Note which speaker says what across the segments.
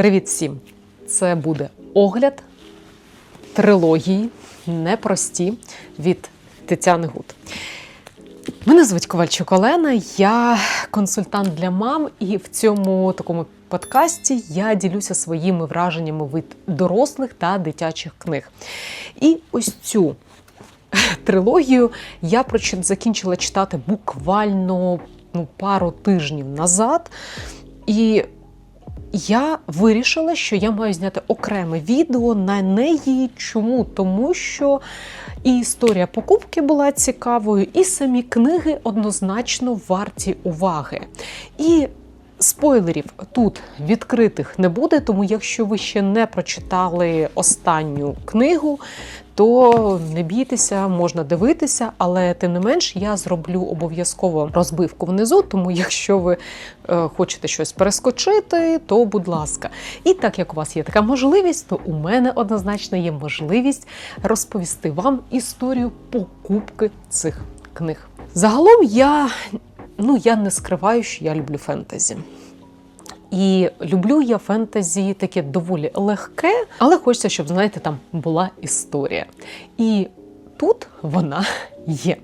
Speaker 1: Привіт всім! Це буде огляд трилогії непрості від Тетяни Гуд. Мене звуть Ковальчук Олена, я консультант для мам, і в цьому такому подкасті я ділюся своїми враженнями від дорослих та дитячих книг. І ось цю трилогію я закінчила читати буквально ну, пару тижнів назад. І я вирішила, що я маю зняти окреме відео на неї. Чому? Тому що і історія покупки була цікавою, і самі книги однозначно варті уваги. І спойлерів тут відкритих не буде, тому якщо ви ще не прочитали останню книгу, то не бійтеся, можна дивитися, але тим не менш я зроблю обов'язково розбивку внизу. Тому, якщо ви е, хочете щось перескочити, то будь ласка. І так як у вас є така можливість, то у мене однозначно є можливість розповісти вам історію покупки цих книг. Загалом я, ну, я не скриваю, що я люблю фентезі. І люблю я фентезі таке доволі легке, але хочеться, щоб, знаєте, там була історія. І тут вона є.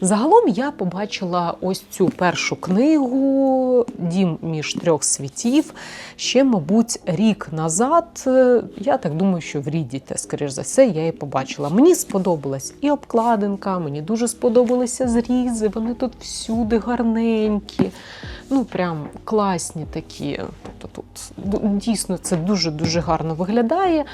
Speaker 1: Загалом я побачила ось цю першу книгу Дім між трьох світів. Ще, мабуть, рік назад. Я так думаю, що в Рідіте, скоріш за все, я її побачила. Мені сподобалась і обкладинка, мені дуже сподобалися зрізи. Вони тут всюди гарненькі. Ну, прям класні такі. Тобто тут дійсно це дуже-дуже гарно виглядає.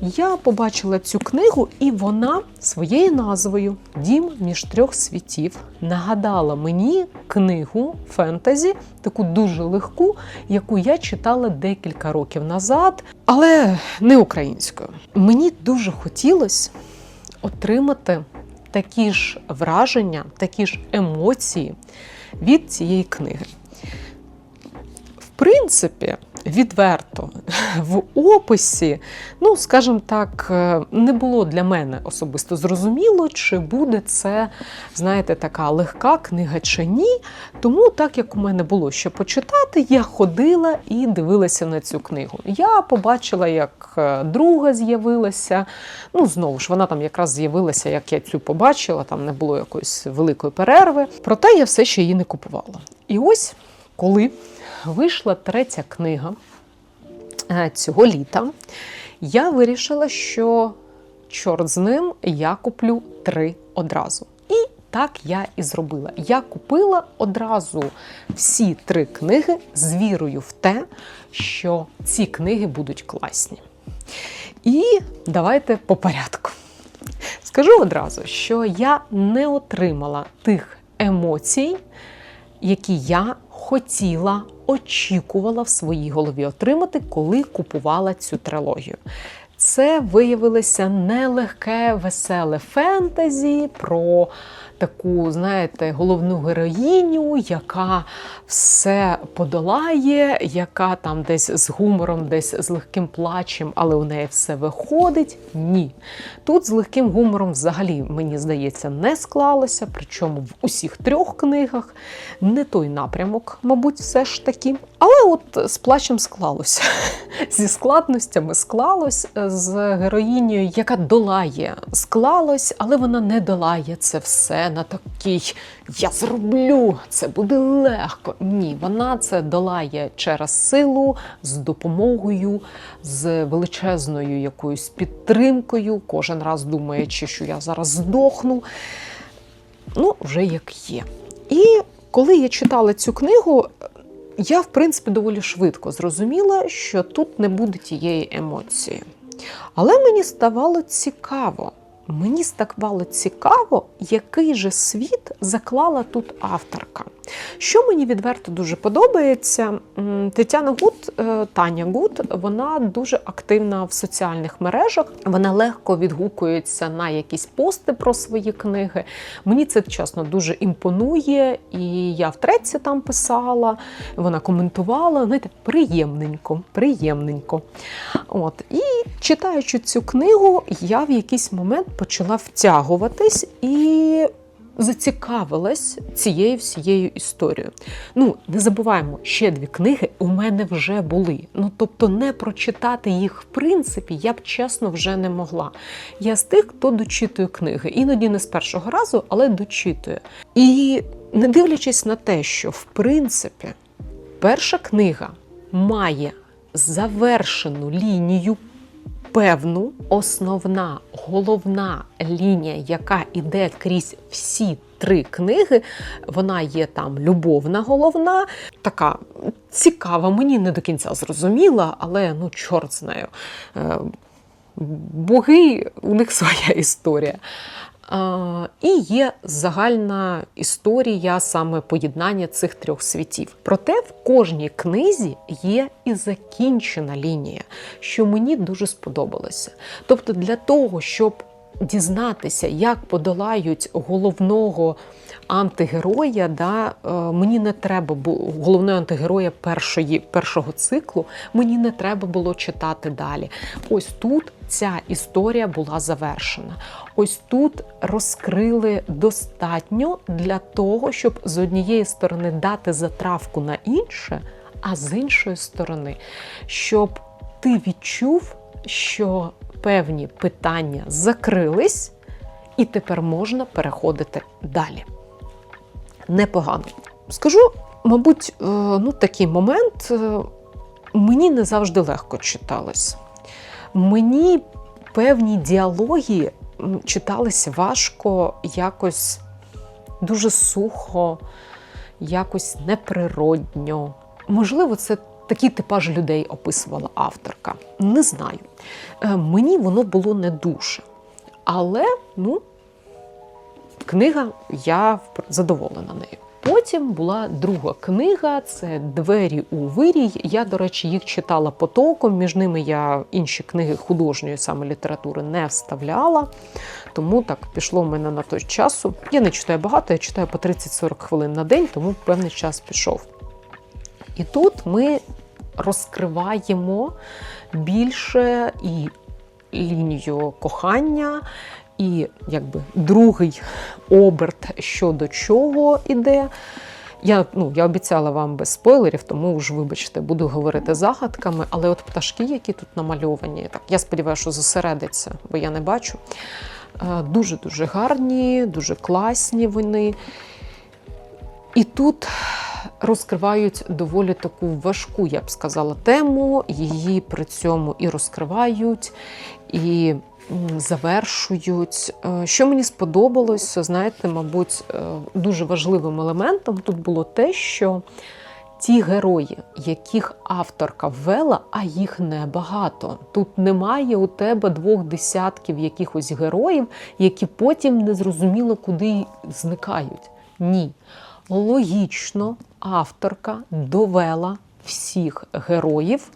Speaker 1: Я побачила цю книгу, і вона своєю назвою Дім між трьох світів нагадала мені книгу фентезі, таку дуже легку, яку я читала декілька років назад, але не українською. Мені дуже хотілося отримати такі ж враження, такі ж емоції від цієї книги. В принципі, відверто в описі, ну, скажімо так, е, не було для мене особисто зрозуміло, чи буде це, знаєте, така легка книга чи ні. Тому, так як у мене було що почитати, я ходила і дивилася на цю книгу. Я побачила, як е, друга з'явилася. Ну, знову ж, вона там якраз з'явилася, як я цю побачила, там не було якоїсь великої перерви. Проте я все ще її не купувала. І ось коли вийшла третя книга е, цього літа, я вирішила, що чорт з ним я куплю три одразу. І так я і зробила. Я купила одразу всі три книги з вірою в те, що ці книги будуть класні. І давайте по порядку. Скажу одразу, що я не отримала тих емоцій, які я хотіла, очікувала в своїй голові отримати, коли купувала цю трилогію. Це виявилося нелегке, веселе фентезі про таку, знаєте, головну героїню, яка все подолає, яка там десь з гумором, десь з легким плачем, але у неї все виходить. Ні. Тут з легким гумором взагалі, мені здається, не склалося, причому в усіх трьох книгах не той напрямок, мабуть, все ж таки. Але от з плачем склалося. Зі складностями склалось, з героїнею, яка долає, склалось, але вона не долає це все на такий я зроблю, це буде легко. Ні, вона це долає через силу, з допомогою, з величезною якоюсь підтримкою, кожен раз думаючи, що я зараз здохну. Ну, вже як є. І коли я читала цю книгу, я, в принципі, доволі швидко зрозуміла, що тут не буде тієї емоції. Але мені ставало цікаво. Мені ставало цікаво, який же світ заклала тут авторка. Що мені відверто дуже подобається, Тетяна Гуд, е, Таня Гуд, вона дуже активна в соціальних мережах. Вона легко відгукується на якісь пости про свої книги. Мені це чесно дуже імпонує. І я втретє там писала, вона коментувала. Знаєте, приємненько, приємненько. От. І читаючи цю книгу, я в якийсь момент почала втягуватись і зацікавилась цією всією історією. Ну, не забуваємо, ще дві книги у мене вже були. Ну, тобто, не прочитати їх в принципі я б чесно вже не могла. Я з тих, хто дочитує книги. Іноді не з першого разу, але дочитує. І не дивлячись на те, що в принципі перша книга має завершену лінію певну основна головна лінія, яка йде крізь всі три книги. Вона є там любовна головна, така цікава, мені не до кінця зрозуміла, але ну, чорт з нею. Е, Боги, у них своя історія. І є загальна історія саме поєднання цих трьох світів. Проте в кожній книзі є і закінчена лінія, що мені дуже сподобалося. Тобто, для того, щоб дізнатися, як подолають головного антигероя, да, е, мені не треба було головного антигероя першої, першого циклу, мені не треба було читати далі. Ось тут ця історія була завершена. Ось тут розкрили достатньо для того, щоб з однієї сторони дати затравку на інше, а з іншої сторони, щоб ти відчув, що певні питання закрились, і тепер можна переходити далі. Непогано. Скажу, мабуть, е, ну, такий момент е, мені не завжди легко читалось. Мені певні діалоги читались важко, якось дуже сухо, якось неприродньо. Можливо, це такий типаж людей описувала авторка. Не знаю. Е, Мені воно було не дуже. Але, ну, книга, я задоволена нею. Потім була друга книга це Двері у вирій. Я, до речі, їх читала потоком. Між ними я інші книги художньої саме літератури не вставляла. Тому так пішло в мене на той часу. Я не читаю багато, я читаю по 30-40 хвилин на день, тому певний час пішов. І тут ми розкриваємо більше і лінію кохання, і якби другий оберт щодо чого іде. Я ну, я обіцяла вам без спойлерів, тому ж, вибачте, буду говорити загадками. Але от пташки, які тут намальовані, так я сподіваюся, що зосередиться, бо я не бачу. Дуже-дуже гарні, дуже класні вони. І тут розкривають доволі таку важку, я б сказала, тему. Її при цьому і розкривають, і завершують. Е, Що мені сподобалося, знаєте, мабуть, е, дуже важливим елементом тут було те, що ті герої, яких авторка ввела, а їх небагато. Тут немає у тебе двох десятків якихось героїв, які потім незрозуміло куди зникають. Ні. Логічно авторка довела всіх героїв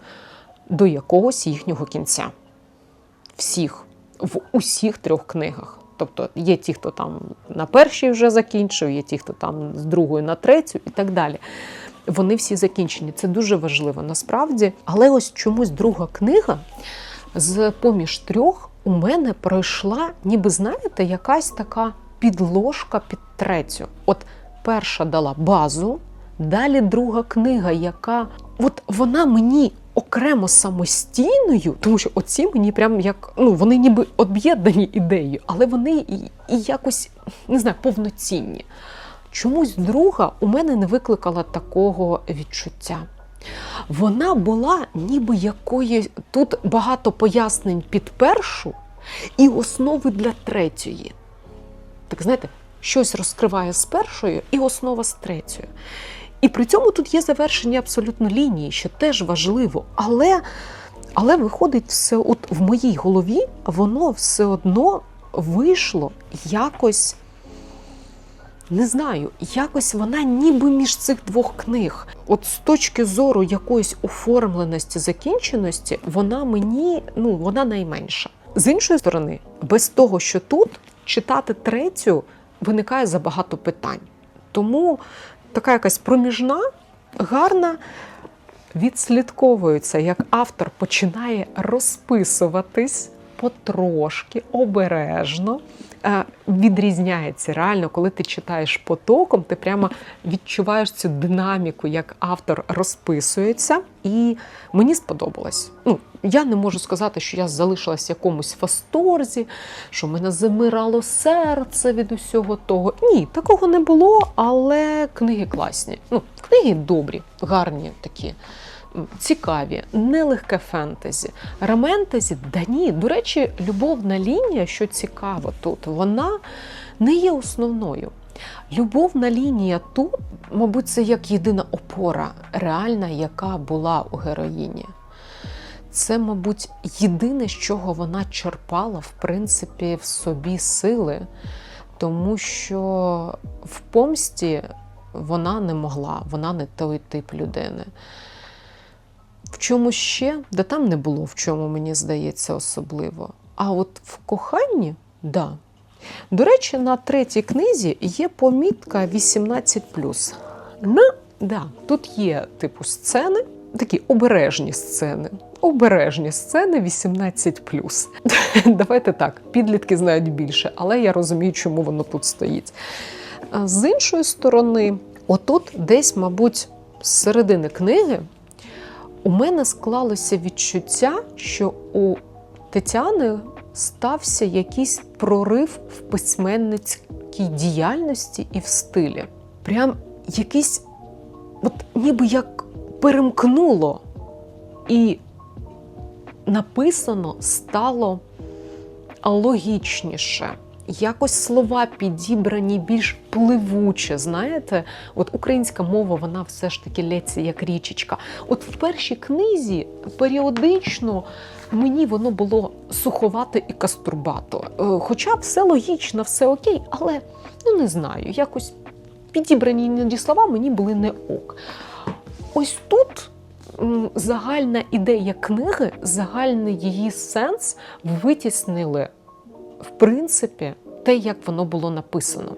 Speaker 1: до якогось їхнього кінця. Всіх в усіх трьох книгах. Тобто є ті, хто там на першій вже закінчив, є ті, хто там з другої на третю і так далі. Вони всі закінчені. Це дуже важливо насправді. Але ось чомусь друга книга з поміж трьох у мене пройшла, ніби знаєте, якась така підложка під третю. От перша дала базу, далі друга книга, яка от вона мені окремо самостійною, тому що оці мені прям як ну вони ніби об'єднані ідеєю, але вони і, і якось не знаю, повноцінні. Чомусь друга у мене не викликала такого відчуття. Вона була ніби якої тут багато пояснень під першу і основи для третьої. Так знаєте, щось розкриває з першою і основа з третьою. І при цьому тут є завершення абсолютно лінії, що теж важливо. Але, але виходить, все от в моїй голові воно все одно вийшло якось. Не знаю, якось вона ніби між цих двох книг. От з точки зору якоїсь оформленості, закінченості, вона мені ну вона найменша. З іншої сторони, без того, що тут читати третю виникає забагато питань. Тому така якась проміжна, гарна, відслідковується, як автор починає розписуватись потрошки, обережно, відрізняється. Реально, коли ти читаєш потоком, ти прямо відчуваєш цю динаміку, як автор розписується. І мені сподобалось. Ну, я не можу сказати, що я залишилась в якомусь фасторзі, що мене замирало серце від усього того. Ні, такого не було, але книги класні. Ну, книги добрі, гарні такі. Цікаві, нелегке фентезі. Романтезі, да ні. До речі, любовна лінія, що цікаво тут, вона не є основною. Любовна лінія тут, мабуть, це як єдина опора, реальна, яка була у героїні. Це, мабуть, єдине, з чого вона черпала, в принципі, в собі сили, тому що в помсті вона не могла, вона не той тип людини. В чому ще? Да там не було в чому, мені здається, особливо. А от в коханні, да. До речі, на третій книзі є помітка 18. Ну, да, тут є типу сцени, такі обережні сцени. Обережні сцени 18. Давайте так, підлітки знають більше, але я розумію, чому воно тут стоїть. З іншої сторони, отут, десь, мабуть, з середини книги, у мене склалося відчуття, що у Тетяни стався якийсь прорив в письменницькій діяльності і в стилі. Прям якийсь, от ніби як перемкнуло, і написано стало логічніше. Якось слова підібрані більш пливуче. Знаєте, от українська мова, вона все ж таки лється як річечка. От в першій книзі періодично мені воно було суховате і кастурбато. Е, Хоча все логічно, все окей, але ну не знаю, якось підібрані іноді слова мені були не ок. Ось тут загальна ідея книги, загальний її сенс витіснили, в принципі, те, як воно було написано.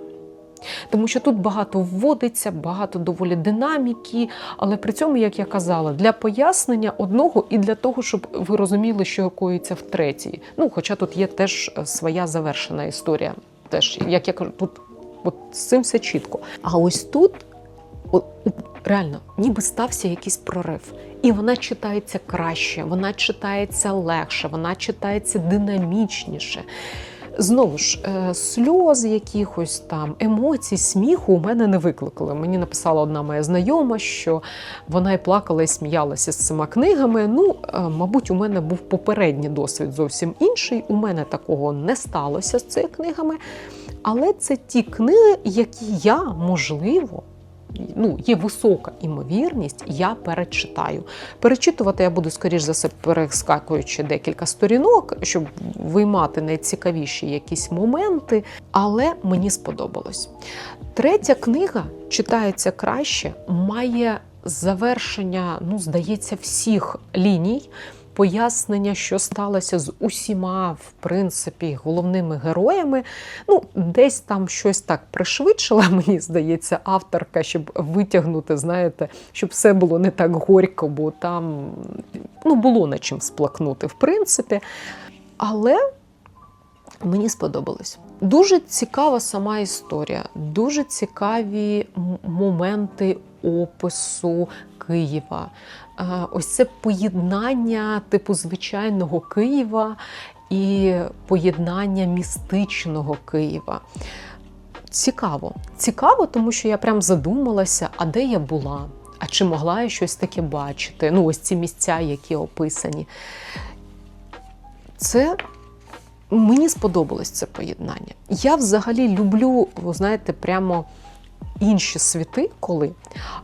Speaker 1: Тому що тут багато вводиться, багато доволі динаміки, але при цьому, як я казала, для пояснення одного і для того, щоб ви розуміли, що коїться в третій. Ну, хоча тут є теж е, своя завершена історія. Теж, як я кажу, тут от з цим все чітко. А ось тут реально ніби стався якийсь прорив. І вона читається краще, вона читається легше, вона читається динамічніше. Знову ж, е, сльоз якихось там, емоцій, сміху у мене не викликали. Мені написала одна моя знайома, що вона і плакала, і сміялася з цими книгами. Ну, е, мабуть, у мене був попередній досвід зовсім інший. У мене такого не сталося з цими книгами. Але це ті книги, які я, можливо, ну, є висока імовірність, я перечитаю. Перечитувати я буду, скоріш за все, перескакуючи декілька сторінок, щоб виймати найцікавіші якісь моменти, але мені сподобалось. Третя книга читається краще, має завершення, ну, здається, всіх ліній. Пояснення, що сталося з усіма, в принципі, головними героями. Ну, десь там щось так пришвидшила, мені здається, авторка, щоб витягнути, знаєте, щоб все було не так горько, бо там ну, було над чим сплакнути, в принципі. Але мені сподобалось. Дуже цікава сама історія, дуже цікаві моменти опису Києва. Ось це поєднання типу звичайного Києва і поєднання містичного Києва. Цікаво. Цікаво, тому що я прям задумалася, а де я була? А чи могла я щось таке бачити? Ну, ось ці місця, які описані. Це мені сподобалось це поєднання. Я взагалі люблю, ви знаєте, прямо інші світи, коли,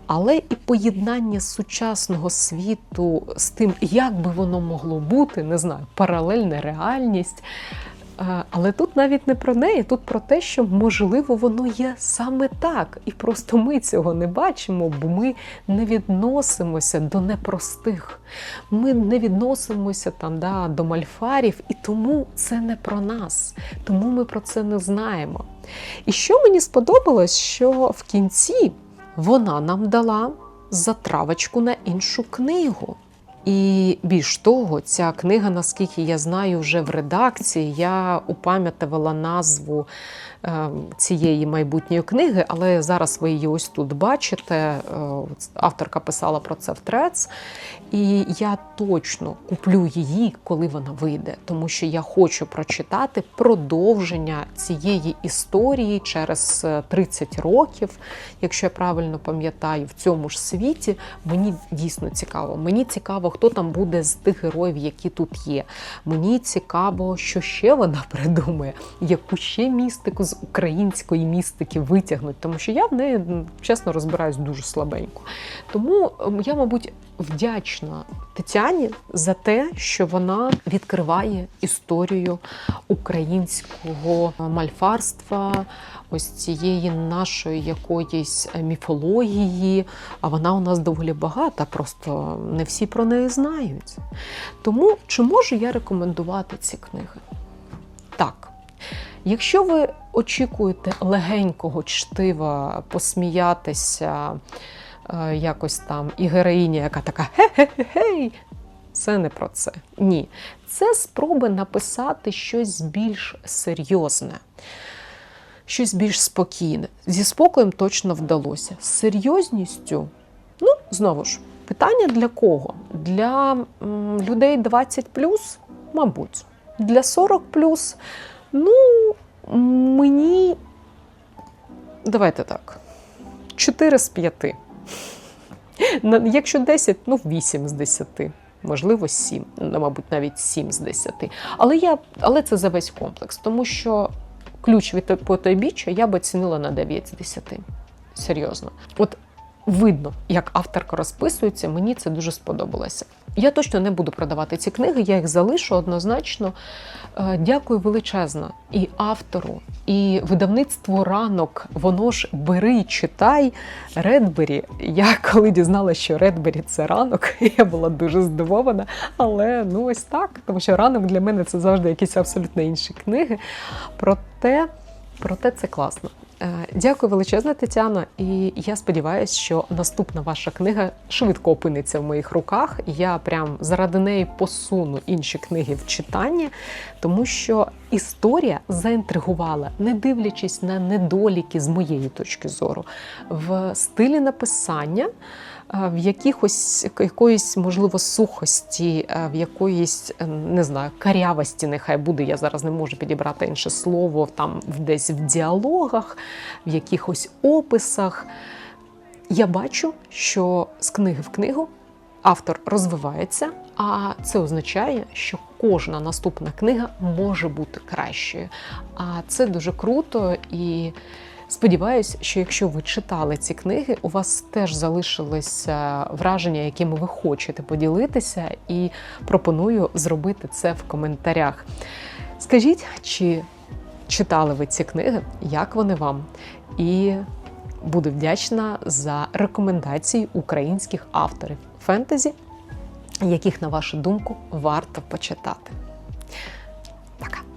Speaker 1: але і поєднання сучасного світу з тим, як би воно могло бути, не знаю, паралельна реальність. Але тут навіть не про неї, тут про те, що можливо воно є саме так, і просто ми цього не бачимо, бо ми не відносимося до непростих. Ми не відносимося там да, до мальфарів, і тому це не про нас, тому ми про це не знаємо. І що мені сподобалось, що в кінці вона нам дала затравочку на іншу книгу. І більш того, ця книга, наскільки я знаю, вже в редакції. Я упам'ятувала назву цієї майбутньої книги, але зараз ви її ось тут бачите. Е, Авторка писала про це в трец. І я точно куплю її, коли вона вийде, тому що я хочу прочитати продовження цієї історії через е, 30 років, якщо я правильно пам'ятаю, в цьому ж світі. Мені дійсно цікаво. Мені цікаво, хто там буде з тих героїв, які тут є. Мені цікаво, що ще вона придумає, яку ще містику з української містики витягнуть, тому що я в неї чесно розбираюсь дуже слабенько. Тому ем, я, мабуть, вдячна Тетяні за те, що вона відкриває історію українського мальфарства, ось цієї нашої якоїсь міфології. А вона у нас доволі багата, просто не всі про неї знають. Тому чи можу я рекомендувати ці книги? Так. Якщо ви очікуєте легенького чтива, посміятися, е, якось там, і героїня, яка така хе-хе-хей, це не про це. Ні. Це спроби написати щось більш серйозне, щось більш спокійне. Зі спокоєм точно вдалося. З серйозністю, ну, знову ж, питання для кого? Для людей 20, мабуть, для 40 ну, мені. Давайте так. 4 з 5. Якщо 10, ну 8 з 10. Можливо, 7, ну, мабуть, навіть 7 з 10. Але, я, але це за весь комплекс, тому що ключ від потойбіччя я б оцінила на 9 з 10. Серйозно. От видно, як авторка розписується, мені це дуже сподобалося. Я точно не буду продавати ці книги, я їх залишу однозначно. Е, Дякую величезно і автору, і видавництву ранок. Воно ж бери і читай Редбері. Я коли дізналася, що Редбері це ранок, я була дуже здивована. Але ну ось так, тому що ранок для мене це завжди якісь абсолютно інші книги. Проте, проте це класно. Е, Дякую величезно, Тетяно. І я сподіваюся, що наступна ваша книга швидко опиниться в моїх руках. Я прям заради неї посуну інші книги в читанні, тому що історія заінтригувала, не дивлячись на недоліки з моєї точки зору, в стилі написання. В якихось якоїсь, можливо, сухості, в якоїсь е, не знаю, карявості, нехай буде. Я зараз не можу підібрати інше слово, там десь в діалогах, в якихось описах. Я бачу, що з книги в книгу автор розвивається, а це означає, що кожна наступна книга може бути кращою. А це дуже круто і. Сподіваюсь, що якщо ви читали ці книги, у вас теж залишилися враження, якими ви хочете поділитися, і пропоную зробити це в коментарях. Скажіть, чи читали ви ці книги, як вони вам? І буду вдячна за рекомендації українських авторів фентезі, яких, на вашу думку, варто почитати. Пока!